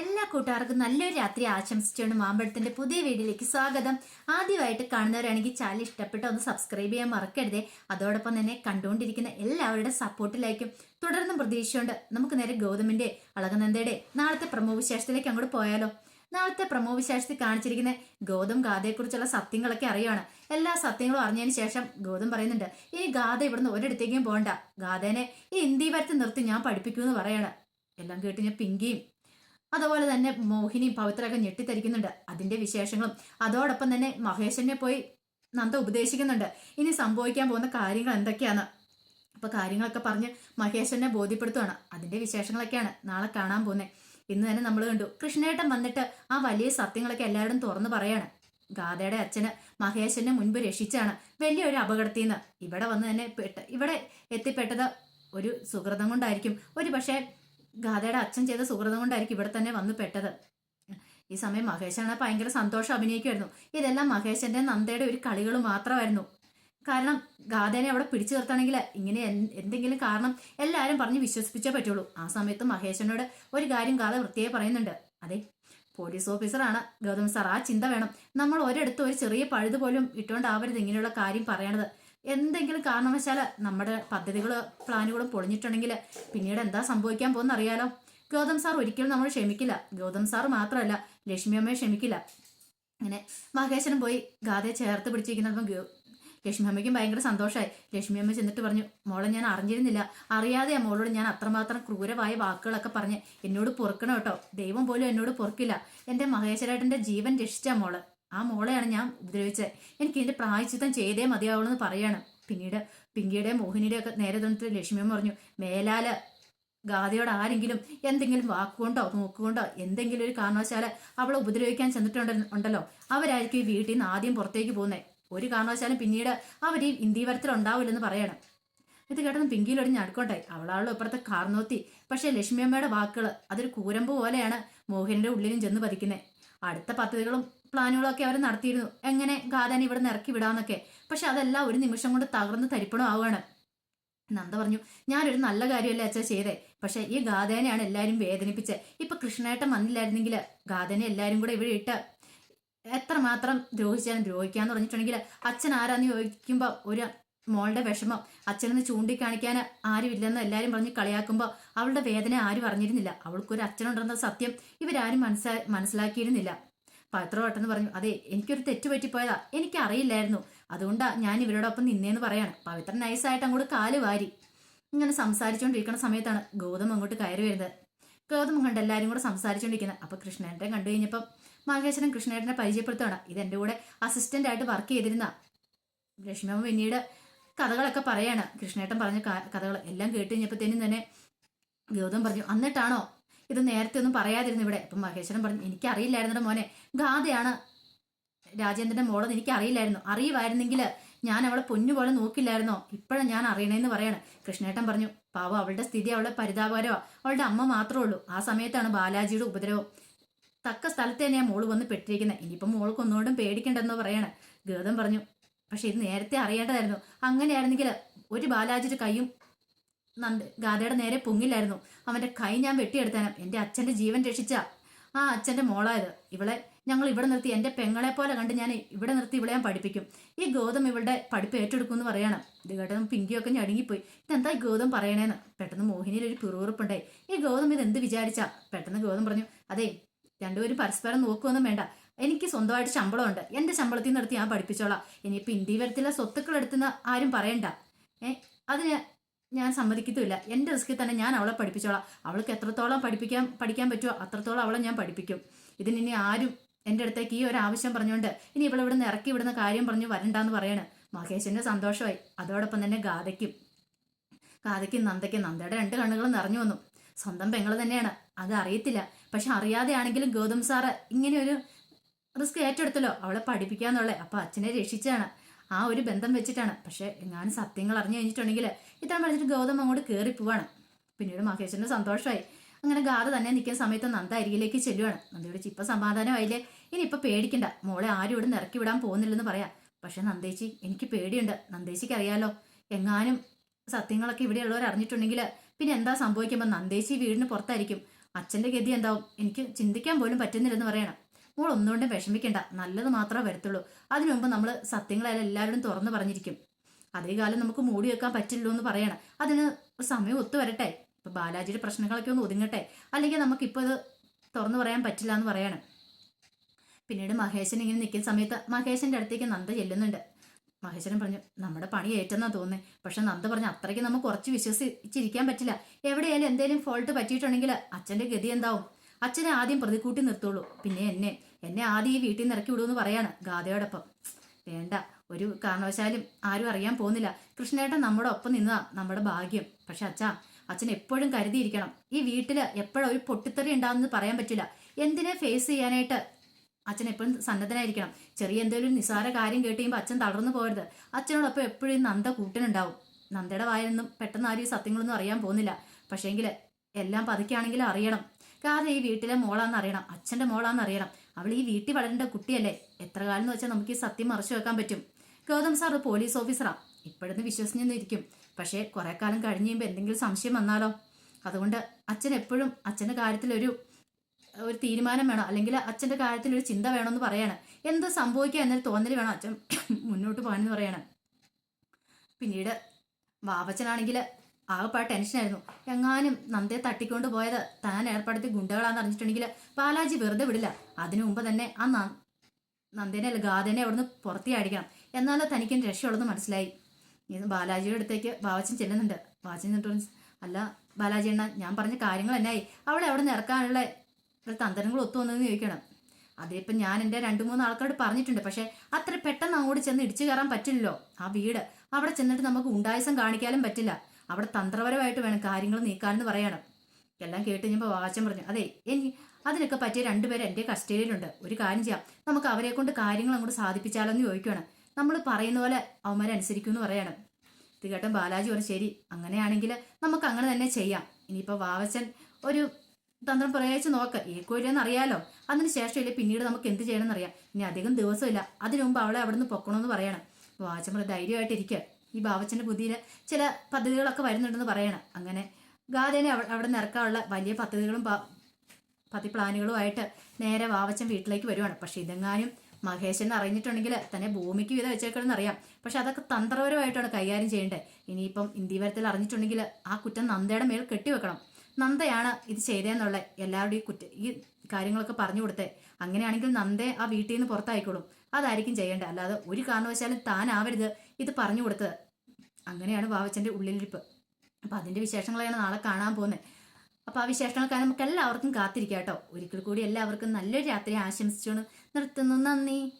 എല്ലാ കൂട്ടുകാർക്കും നല്ലൊരു രാത്രി ആശംസിച്ചുകൊണ്ട് മാമ്പഴത്തിന്റെ പുതിയ വീഡിയോയിലേക്ക് സ്വാഗതം. ആദ്യമായിട്ട് കാണുന്നവരാണെങ്കിൽ ചാനൽ ഇഷ്ടപ്പെട്ട ഒന്ന് സബ്സ്ക്രൈബ് ചെയ്യാൻ മറക്കരുതേ. അതോടൊപ്പം തന്നെ കണ്ടുകൊണ്ടിരിക്കുന്ന എല്ലാവരുടെ സപ്പോർട്ടിലേക്കും തുടർന്നും പ്രതീക്ഷയുണ്ട്. നമുക്ക് നേരെ ഗൗതമിന്റെ അളകനന്ദയുടെ നാളത്തെ പ്രമോ വിശേഷത്തിലേക്ക് അങ്ങോട്ട് പോയാലോ? നാളത്തെ പ്രമോ വിശേഷത്തിൽ കാണിച്ചിരിക്കുന്ന ഗൗതം ഗാഥയെക്കുറിച്ചുള്ള സത്യങ്ങളൊക്കെ അറിയാണ് എല്ലാ സത്യങ്ങളും അറിഞ്ഞതിന് ശേഷം ഗൗതം പറയുന്നുണ്ട് ഈ ഗാഥ ഇവിടുന്ന് ഒരിടത്തേക്കും പോകണ്ട ഗാഥേനെ ഈ ഹിന്ദി വരത്ത് നിർത്തി ഞാൻ പഠിപ്പിക്കുമെന്ന് പറയാണ്. എല്ലാം കേട്ട് ഞാൻ പിങ്കിയും അതുപോലെ തന്നെ മോഹിനിയും പവിത്രയൊക്കെ ഞെട്ടിത്തരിക്കുന്നുണ്ട്. അതിന്റെ വിശേഷങ്ങളും അതോടൊപ്പം തന്നെ മഹേശനെ പോയി നന്ദ ഉപദേശിക്കുന്നുണ്ട്. ഇനി സംഭവിക്കാൻ പോകുന്ന കാര്യങ്ങൾ എന്തൊക്കെയാണ്? അപ്പൊ കാര്യങ്ങളൊക്കെ പറഞ്ഞ് മഹേശനെ ബോധ്യപ്പെടുത്തുവാണ്. അതിന്റെ വിശേഷങ്ങളൊക്കെയാണ് നാളെ കാണാൻ പോകുന്നത് ഇന്ന് തന്നെ നമ്മൾ കണ്ടു. കൃഷ്ണേട്ടൻ വന്നിട്ട് ആ വലിയ സത്യങ്ങളൊക്കെ എല്ലാവരും തുറന്നു പറയാണ്. ഗാഥയുടെ അച്ഛന് മഹേശനെ മുൻപ് രക്ഷിച്ചാണ് വലിയൊരു അപകടത്തിൽ നിന്ന് ഇവിടെ വന്ന് തന്നെ പെട്ട ഇവിടെ എത്തിപ്പെട്ടത് ഒരു സുഹൃതം കൊണ്ടായിരിക്കും. ഒരു പക്ഷേ ഗാഥയുടെ അച്ഛൻ ചെയ്ത സുഹൃതം കൊണ്ടായിരിക്കും ഇവിടെ തന്നെ വന്ന് പെട്ടത്. ഈ സമയം മഹേഷാണ് ഭയങ്കര സന്തോഷം അഭിനയിക്കുമായിരുന്നു. ഇതെല്ലാം മഹേഷന്റെ നന്ദയുടെ ഒരു കളികൾ മാത്രമായിരുന്നു. കാരണം ഗാഥേനെ അവിടെ പിടിച്ചു നിർത്തണമെങ്കിൽ ഇങ്ങനെ എന്തെങ്കിലും കാരണം എല്ലാവരും പറഞ്ഞ് വിശ്വസിപ്പിച്ചേ പറ്റുള്ളൂ. ആ സമയത്ത് മഹേഷനോട് ഒരു കാര്യം ഗാഥ വൃത്തിയായി പറയുന്നുണ്ട്. അതെ പോലീസ് ഓഫീസറാണ് ഗൗതം സാർ. ആ ചിന്ത വേണം. നമ്മൾ ഒരിടത്ത് ഒരു ചെറിയ പഴുത് പോലും ഇട്ടുകൊണ്ടാവരുത് ഇങ്ങനെയുള്ള കാര്യം പറയണത്. എന്തെങ്കിലും കാരണവശാൽ നമ്മുടെ പദ്ധതികൾ പ്ലാനുകളും പൊളിഞ്ഞിട്ടുണ്ടെങ്കിൽ പിന്നീട് എന്താ സംഭവിക്കാൻ പോകുന്ന അറിയാലോ? ഗൗതം സാർ ഒരിക്കലും നമ്മൾ ക്ഷമിക്കില്ല. ഗൗതം സാർ മാത്രമല്ല ലക്ഷ്മി അമ്മയെ ക്ഷമിക്കില്ല. അങ്ങനെ മഹേശനും പോയി ഗാഥയെ ചേർത്ത് പിടിച്ചിരിക്കുന്നപ്പം ലക്ഷ്മി അമ്മയ്ക്കും ഭയങ്കര സന്തോഷമായി ലക്ഷ്മി അമ്മ ചെന്നിട്ട് പറഞ്ഞു മോളെ ഞാൻ അറിഞ്ഞിരുന്നില്ല. അറിയാതെ മോളോട് ഞാൻ അത്രമാത്രം ക്രൂരമായ വാക്കുകളൊക്കെ പറഞ്ഞ് എന്നോട് പൊറുക്കണം കേട്ടോ. ദൈവം പോലും എന്നോട് പൊറുക്കില്ല. എന്റെ മഹേശ്വരേട്ടന്റെ ജീവൻ രക്ഷിച്ച മോൾ. ആ മോളെയാണ് ഞാൻ ഉപദ്രവിച്ചത്. എനിക്ക് ഇതിന്റെ പ്രായച്ചിത്തം ചെയ്തേ മതിയാവുള്ളൂ എന്ന് പറയാണ്. പിന്നീട് പിങ്കിയുടെ മോഹിനിയുടെ ഒക്കെ നേരെ തന്നിട്ട് ലക്ഷ്മി അമ്മ പറഞ്ഞു മേലാൽ ഗാഥയോട് ആരെങ്കിലും എന്തെങ്കിലും വാക്കുകൊണ്ടോ നോക്കുകൊണ്ടോ എന്തെങ്കിലും ഒരു കാരണവശാൽ അവളെ ഉപദ്രവിക്കാൻ ചെന്നിട്ടുണ്ട് അവരായിരിക്കും ഈ വീട്ടിൽ നിന്ന് ആദ്യം പുറത്തേക്ക് പോകുന്നത് ഒരു കാരണവശാലും പിന്നീട് അവർ ഈ ഇന്ത്യവരത്തിൽ ഉണ്ടാവില്ലെന്ന് പറയണം. ഇത് കേട്ടതും പിങ്കിയിലൊരു ഞടുക്കോണ്ടായി അവളാളും ഇപ്പുറത്തെ കാർന്നോത്തി. പക്ഷേ ലക്ഷ്മിയമ്മയുടെ വാക്കുകൾ അതൊരു കൂരമ്പ് പോലെയാണ് മോഹിനിയുടെ ഉള്ളിലും ചെന്ന് പതിക്കുന്നത് അടുത്ത പദ്ധതികളും പ്ലാനുകളും ഒക്കെ അവർ നടത്തിയിരുന്നു. എങ്ങനെ ഗാഥാനെ ഇവിടെ നിന്ന് ഇറക്കി വിടാന്നൊക്കെ. പക്ഷെ അതെല്ലാം ഒരു നിമിഷം കൊണ്ട് തകർന്ന് തരിപ്പണം ആവുകയാണ് നന്ദ പറഞ്ഞു ഞാനൊരു നല്ല കാര്യമല്ലേ അച്ഛാ ചെയ്തേ. പക്ഷെ ഈ ഗാഥേനെയാണ് എല്ലാവരും വേദനിപ്പിച്ചത് ഇപ്പൊ കൃഷ്ണേട്ടൻ വന്നില്ലായിരുന്നെങ്കിൽ ഗാഥേനെ എല്ലാവരും കൂടെ ഇവിടെ ഇട്ട് എത്രമാത്രം ദ്രോഹിച്ചാലും ദ്രോഹിക്കാന്ന് പറഞ്ഞിട്ടുണ്ടെങ്കിൽ അച്ഛൻ ആരാന്ന് ചോദിക്കുമ്പോൾ ഒരു മോളുടെ വിഷമം. അച്ഛനെന്ന് ചൂണ്ടിക്കാണിക്കാൻ ആരുമില്ലെന്ന് എല്ലാവരും പറഞ്ഞ് കളിയാക്കുമ്പോൾ അവളുടെ വേദന ആരും അറിഞ്ഞിരുന്നില്ല. അവൾക്കൊരു അച്ഛനുണ്ടെന്ന സത്യം ഇവരാരും മനസ്സിലാ മനസ്സിലാക്കിയിരുന്നില്ല. പത്രവട്ടെന്ന് പറഞ്ഞു അതെ എനിക്കൊരു തെറ്റ് പറ്റിപ്പോയതാ എനിക്കറിയില്ലായിരുന്നു. അതുകൊണ്ടാ ഞാൻ ഇവരോടൊപ്പം നിന്നേന്ന് പറയാണ്. പവിത്രൻ നൈസായിട്ട് അങ്ങോട്ട് കാൽ വാരി. ഇങ്ങനെ സംസാരിച്ചുകൊണ്ടിരിക്കുന്ന സമയത്താണ് ഗൗതം അങ്ങോട്ട് കയറി വരുന്നത്. ഗൗതം കണ്ട് എല്ലാവരും കൂടെ സംസാരിച്ചുകൊണ്ടിരിക്കുന്നത് അപ്പൊ കൃഷ്ണേട്ടനെ കണ്ടു കഴിഞ്ഞപ്പം മഹേശ്വരൻ കൃഷ്ണേട്ടനെ പരിചയപ്പെടുത്തുകയാണ് എന്റെ കൂടെ അസിസ്റ്റന്റ് ആയിട്ട് വർക്ക് ചെയ്തിരുന്ന ലക്ഷ്മിയമ്മ പിന്നീട് കഥകളൊക്കെ പറയാണ്. കൃഷ്ണേട്ടൻ പറഞ്ഞ കഥകൾ എല്ലാം കേട്ട് കഴിഞ്ഞപ്പോഴത്തേനും തന്നെ ഗൗതം പറഞ്ഞു എന്നിട്ടാണോ ഇത് നേരത്തെ ഒന്നും പറയാതിരുന്നു ഇവിടെ. അപ്പം മഹേശ്വരൻ പറഞ്ഞു എനിക്കറിയില്ലായിരുന്നോ മോനെ. ഗാഥയാണ് രാജേന്ദ്രന്റെ മോളെന്ന് എനിക്കറിയില്ലായിരുന്നു. അറിയുമായിരുന്നെങ്കിൽ ഞാൻ അവളെ പൊന്നുപോലെ നോക്കില്ലായിരുന്നോ? ഇപ്പോഴും ഞാൻ അറിയണേന്ന് പറയാണ്. കൃഷ്ണേട്ടൻ പറഞ്ഞു പാവം അവളുടെ സ്ഥിതി അവളെ പരിതാപകരമാ. അവളുടെ അമ്മ മാത്രമേ ഉള്ളൂ. ആ സമയത്താണ് ബാലാജിയുടെ ഉപദ്രവം. തക്ക സ്ഥലത്ത് തന്നെയാ മോൾ വന്ന് പെട്ടിരിക്കുന്നത് ഇനിയിപ്പം മോൾക്ക് ഒന്നുകൊണ്ടും പേടിക്കണ്ടെന്ന് പറയാണ്. ഗൗതം പറഞ്ഞു പക്ഷെ ഇത് നേരത്തെ അറിയേണ്ടതായിരുന്നു. അങ്ങനെയായിരുന്നെങ്കിൽ ഒരു ബാലാജിയുടെ കൈയും നന്ദ ഗാഥയുടെ നേരെ പൊങ്ങില്ലായിരുന്നു. അവന്റെ കൈ ഞാൻ വെട്ടിയെടുത്തേനും എന്റെ അച്ഛന്റെ ജീവൻ രക്ഷിച്ച ആ അച്ഛന്റെ മോളായത്. ഇവളെ ഞങ്ങൾ ഇവിടെ നിർത്തി എന്റെ പെങ്ങളെ പോലെ കണ്ട് ഞാൻ ഇവിടെ നിർത്തി ഇവളെ ഞാൻ പഠിപ്പിക്കും. ഈ ഗൗതം ഇവളുടെ പഠിപ്പ് ഏറ്റെടുക്കുമെന്ന് പറയണം. ഇത് കേട്ടതും പിങ്കിയൊക്കെ ഞടുങ്ങിപ്പോയി ഇതെന്താ ഈ ഗൗതം പറയണേന്ന്? പെട്ടെന്ന് മോഹിനിയിൽ ഒരു പിറുപിറുപ്പുണ്ടായി. ഈ ഗൗതം ഇത് എന്ത് വിചാരിച്ചാ? പെട്ടെന്ന് ഗൗതം പറഞ്ഞു അതെ രണ്ടുപേരും പരസ്പരം നോക്കുമൊന്നും വേണ്ട. എനിക്ക് സ്വന്തമായിട്ട് ശമ്പളമുണ്ട്. എന്റെ ശമ്പളത്തിൽ നിർത്തി ഞാൻ പഠിപ്പിച്ചോളാം. ഇനിയിപ്പോൾ ഇന്ത്യ വരത്തില്ല സ്വത്തുക്കൾ എടുത്തുന്ന ആരും പറയണ്ട. ഏ അതിന് ഞാൻ സമ്മതിക്കത്തുമില്ല. എന്റെ റിസ്കിൽ തന്നെ ഞാൻ അവളെ പഠിപ്പിച്ചോളാം. അവൾക്ക് എത്രത്തോളം പഠിപ്പിക്കാൻ പഠിക്കാൻ പറ്റുമോ അത്രത്തോളം അവളെ ഞാൻ പഠിപ്പിക്കും. ഇതിനി ആരും എന്റെ അടുത്തേക്ക് ഈ ഒരു ആവശ്യം പറഞ്ഞുകൊണ്ട് ഇനി ഇവിടെ ഇവിടുന്ന് ഇറക്കി വിടുന്ന കാര്യം പറഞ്ഞു വരണ്ടെന്ന് പറയാണ്. മഹേഷിന്റെ സന്തോഷമായി. അതോടൊപ്പം തന്നെ ഗാഥയ്ക്കും ഗാഥയ്ക്കും നന്ദയ്ക്കും നന്ദയുടെ രണ്ട് കണ്ണുകളും നിറഞ്ഞു വന്നു. സ്വന്തം പെങ്ങൾ തന്നെയാണ്. അത് അറിയത്തില്ല. പക്ഷെ അറിയാതെയാണെങ്കിലും ഗൗതം സാറ് ഇങ്ങനെ ഒരു റിസ്ക് ഏറ്റെടുത്തല്ലോ. അവളെ പഠിപ്പിക്കാന്നുള്ളത് അപ്പൊ അച്ഛനെ രക്ഷിച്ചാണ്. ആ ഒരു ബന്ധം വെച്ചിട്ടാണ്. പക്ഷെ എങ്ങാനും സത്യങ്ങൾ അറിഞ്ഞു കഴിഞ്ഞിട്ടുണ്ടെങ്കിൽ ഇത്ര പറഞ്ഞിട്ട് ഗൗതം അങ്ങോട്ട് കയറി പോവാണ്. പിന്നീട് മഹേഷിന് സന്തോഷമായി. അങ്ങനെ ഗാഥ തന്നെ നിൽക്കുന്ന സമയത്ത് നന്ദ അരികിലേക്ക് ചെല്ലുവാണ്. നന്ദയോട് ഇപ്പൊ സമാധാനമായില്ലേ? ഇനി ഇപ്പൊ പേടിക്കണ്ട. മോളെ ആരും ഇവിടെ ഇറക്കി വിടാൻ പോകുന്നില്ലെന്ന് പറയാം. പക്ഷെ നന്ദേച്ചി എനിക്ക് പേടിയുണ്ട്. നന്ദേച്ചിക്ക് അറിയാലോ. എങ്ങാനും സത്യങ്ങളൊക്കെ ഇവിടെയുള്ളവർ അറിഞ്ഞിട്ടുണ്ടെങ്കിൽ പിന്നെ എന്താ സംഭവിക്കുമ്പോൾ നന്ദേച്ചി വീടിന് പുറത്തായിരിക്കും. അച്ഛന്റെ ഗതി എന്താവും? എനിക്ക് ചിന്തിക്കാൻ പോലും പറ്റുന്നില്ലെന്ന് പറയണം. മോൾ ഒന്നുകൊണ്ടും വിഷമിക്കേണ്ട. നല്ലത് മാത്രമേ വരത്തുള്ളൂ. അതിനു മുമ്പ് നമ്മൾ സത്യങ്ങളെല്ലാം എല്ലാവരോടും തുറന്നു പറഞ്ഞിരിക്കും. അതേ കാലം നമുക്ക് മൂടി വെക്കാൻ പറ്റില്ലോ എന്ന് പറയണം. അതിന് സമയം ഒത്തു വരട്ടെ. ഇപ്പൊ ബാലാജിയുടെ പ്രശ്നങ്ങളൊക്കെ ഒന്ന് ഒതുങ്ങട്ടെ. അല്ലെങ്കിൽ നമുക്കിപ്പോൾ ഇത് തുറന്നു പറയാൻ പറ്റില്ല എന്ന് പറയണം. പിന്നീട് മഹേശൻ ഇങ്ങനെ നിൽക്കുന്ന സമയത്ത് മഹേശന്റെ അടുത്തേക്ക് നന്ദ ചെല്ലുന്നുണ്ട്. മഹേശ്വരൻ പറഞ്ഞു നമ്മുടെ പണി ഏറ്റെന്നാ തോന്നേ പക്ഷെ നന്ദ പറഞ്ഞു അത്രയ്ക്ക് നമുക്ക് കുറച്ച് വിശ്വസിച്ചിരിക്കാൻ പറ്റില്ല. എവിടെയായാലും എന്തെങ്കിലും ഫോൾട്ട് പറ്റിയിട്ടുണ്ടെങ്കിൽ അച്ഛന്റെ ഗതി എന്താവും? അച്ഛനെ ആദ്യം പ്രതികൂട്ടി നിർത്തുള്ളൂ. പിന്നെ എന്നെ. എന്നെ ആദ്യം ഈ വീട്ടിൽ നിന്ന് ഇറക്കി വിടുമെന്ന് പറയാണ് ഗാഥയോടൊപ്പം. വേണ്ട ഒരു കാരണവശാലും ആരും അറിയാൻ പോകുന്നില്ല. കൃഷ്ണേട്ടൻ നമ്മുടെ ഒപ്പം നിന്നതാ നമ്മുടെ ഭാഗ്യം. പക്ഷെ അച്ഛാ അച്ഛൻ എപ്പോഴും കരുതിയിരിക്കണം ഈ വീട്ടിൽ എപ്പോഴും ഒരു പൊട്ടിത്തെറി ഉണ്ടാവുമെന്ന് പറയാൻ പറ്റില്ല. എന്തിനെ ഫേസ് ചെയ്യാനായിട്ട് അച്ഛൻ എപ്പോഴും സന്നദ്ധനായിരിക്കണം. ചെറിയ എന്തെങ്കിലും നിസ്സാര കാര്യം കേട്ട് കഴിയുമ്പോൾ അച്ഛൻ തളർന്നു പോകരുത്. അച്ഛനോടൊപ്പം എപ്പോഴും നന്ദ കൂട്ടനുണ്ടാവും. നന്ദയുടെ വായൊന്നും പെട്ടെന്ന് ആരും സത്യങ്ങളൊന്നും അറിയാൻ പോകുന്നില്ല. പക്ഷേങ്കിൽ എല്ലാം പതുക്കെയാണെങ്കിലും അറിയണം. കാരണം ഈ വീട്ടിലെ മോളാന്ന് അറിയണം. അച്ഛന്റെ മോളാന്ന് അറിയണം. അവൾ ഈ വീട്ടിൽ വളരേണ്ട കുട്ടിയല്ലേ? എത്ര കാലം എന്ന് വെച്ചാൽ നമുക്ക് ഈ സത്യം മറച്ചു വെക്കാൻ പറ്റും. ഗൗതം സാർ പോലീസ് ഓഫീസറാ. ഇപ്പോഴൊന്ന് വിശ്വസിച്ചിരിക്കും പക്ഷേ കുറെ കാലം കഴിഞ്ഞ് കഴിയുമ്പോൾ എന്തെങ്കിലും സംശയം വന്നാലോ? അതുകൊണ്ട് അച്ഛൻ എപ്പോഴും അച്ഛന്റെ കാര്യത്തിൽ ഒരു തീരുമാനം വേണം. അല്ലെങ്കിൽ അച്ഛന്റെ കാര്യത്തിൽ ഒരു ചിന്ത വേണമെന്ന് പറയാണ്. എന്ത് സംഭവിക്കുക എന്നൊരു തോന്നൽ വേണം അച്ഛൻ മുന്നോട്ട് പോകാനെന്ന് പറയണം. പിന്നീട് വാവച്ചനാണെങ്കിൽ ആകെപ്പാട് ടെൻഷനായിരുന്നു എങ്ങാനും നന്ദയെ തട്ടിക്കൊണ്ട് പോയത് താൻ ഏർപ്പെടുത്തി ഗുണ്ടകളാന്ന് അറിഞ്ഞിട്ടുണ്ടെങ്കിൽ ബാലാജി വെറുതെ വിടില്ല. അതിനു മുമ്പ് തന്നെ ആ നന്ദേനെ അല്ല ഗാഥനെ അവിടുന്ന് പുറത്തിയാടിക്കണം എന്നാലേ തനിക്കും രക്ഷയുള്ളതെന്ന് മനസ്സിലായി. ഇത് ബാലാജിയുടെ അടുത്തേക്ക് ബാവച്ചൻ ചെല്ലുന്നുണ്ട്. ബാവച്ചൻ എന്നിട്ട് അല്ല ബാലാജി എണ്ണ ഞാൻ പറഞ്ഞ കാര്യങ്ങൾ എന്നായി. അവളെ അവിടെ നിന്ന് ഇറക്കാനുള്ള തന്ത്രങ്ങൾ ഒത്തു വന്നതെന്ന് ചോദിക്കണം. അതിപ്പം ഞാൻ എന്റെ രണ്ട് മൂന്ന് ആൾക്കാരോട് പറഞ്ഞിട്ടുണ്ട്. പക്ഷേ അത്ര പെട്ടെന്ന് അങ്ങോട്ട് ചെന്ന് ഇടിച്ചു കയറാൻ പറ്റില്ലല്ലോ. ആ വീട് അവിടെ ചെന്നിട്ട് നമുക്ക് ഉണ്ടായസം കാണിക്കാനും പറ്റില്ല. അവിടെ തന്ത്രപരമായിട്ട് വേണം കാര്യങ്ങൾ നീക്കാനെന്ന് പറയണം. എല്ലാം കേട്ട് കഴിഞ്ഞപ്പോൾ വാചം പറഞ്ഞു അതെ എനിക്ക് അതിനൊക്കെ പറ്റിയ രണ്ടുപേരും എന്റെ കസ്റ്റഡിയിലുണ്ട്. ഒരു കാര്യം ചെയ്യാം. നമുക്ക് അവരെ കൊണ്ട് കാര്യങ്ങൾ അങ്ങോട്ട് സാധിപ്പിച്ചാലോ? എന്ന് ചോദിക്കുകയാണ് നമ്മൾ പറയുന്ന പോലെ അവന്മാരെ അനുസരിക്കും എന്ന് പറയണം. ഇത് കേട്ടൻ ബാലാജി പറഞ്ഞു ശരി അങ്ങനെയാണെങ്കിൽ നമുക്ക് അങ്ങനെ തന്നെ ചെയ്യാം. ഇനിയിപ്പോൾ വാവച്ചൻ ഒരു തന്ത്രം പ്രയോഗിച്ച് നോക്ക്. ഏക്കോയില്ലെന്ന് അറിയാലോ. അതിന് ശേഷമില്ല പിന്നീട് നമുക്ക് എന്ത് ചെയ്യണമെന്ന് അറിയാം. ഇനി അധികം ദിവസമില്ല. അതിനു മുമ്പ് അവളെ അവിടെ നിന്ന് പൊക്കണമെന്ന് പറയണം. വാച്ചൻ പറഞ്ഞു ധൈര്യമായിട്ട് ഇരിക്കുക ഈ ബാബച്ചന്റെ പുതിയ ചില പദ്ധതികളൊക്കെ വരുന്നുണ്ടെന്ന് പറയണം. അങ്ങനെ ഗാദേനെ അവ- അവിടെ നിന്ന് ഇറക്കാനുള്ള വലിയ പദ്ധതികളും പതി പ്ലാനുകളുമായിട്ട് നേരെ വാവച്ചൻ വീട്ടിലേക്ക് വരുവാണ്. പക്ഷെ ഇതെങ്ങാനും മഹേശൻ അറിഞ്ഞിട്ടുണ്ടെങ്കിൽ തന്നെ ഭൂമിക്ക് വിധ വെച്ചേക്കണമെന്ന് അറിയാം. പക്ഷെ അതൊക്കെ തന്ത്രപരമായിട്ടാണ് കൈകാര്യം ചെയ്യേണ്ടത് ഇനിയിപ്പം ഇന്ത്യവരത്തിൽ അറിഞ്ഞിട്ടുണ്ടെങ്കിൽ ആ കുറ്റം നന്ദയുടെ മേൽ കെട്ടിവെക്കണം നന്ദയാണ് ഇത് ചെയ്തതെന്നുള്ള എല്ലാവരുടെയും കുറ്റം ഈ കാര്യങ്ങളൊക്കെ പറഞ്ഞു കൊടുത്തേ. അങ്ങനെയാണെങ്കിൽ നന്ദേ ആ വീട്ടിൽ നിന്ന് പുറത്തായിക്കോളും. അതായിരിക്കും ചെയ്യേണ്ടത്. അല്ലാതെ ഒരു കാരണവശാലും താനാവരുത് ഇത് പറഞ്ഞു കൊടുത്തത് അങ്ങനെയാണ് വാവച്ചന്റെ ഉള്ളിലിരിപ്പ്. അപ്പം അതിന്റെ വിശേഷങ്ങളെയാണ് നാളെ കാണാൻ പോകുന്നത് അപ്പോൾ ആ വിശേഷങ്ങൾക്കായി നമുക്ക് എല്ലാവർക്കും കാത്തിരിക്കാം കേട്ടോ. ഒരിക്കൽ കൂടി എല്ലാവർക്കും നല്ലൊരു രാത്രി ആശംസിച്ചുകൊണ്ട് നിർത്തുന്നു. നന്ദി.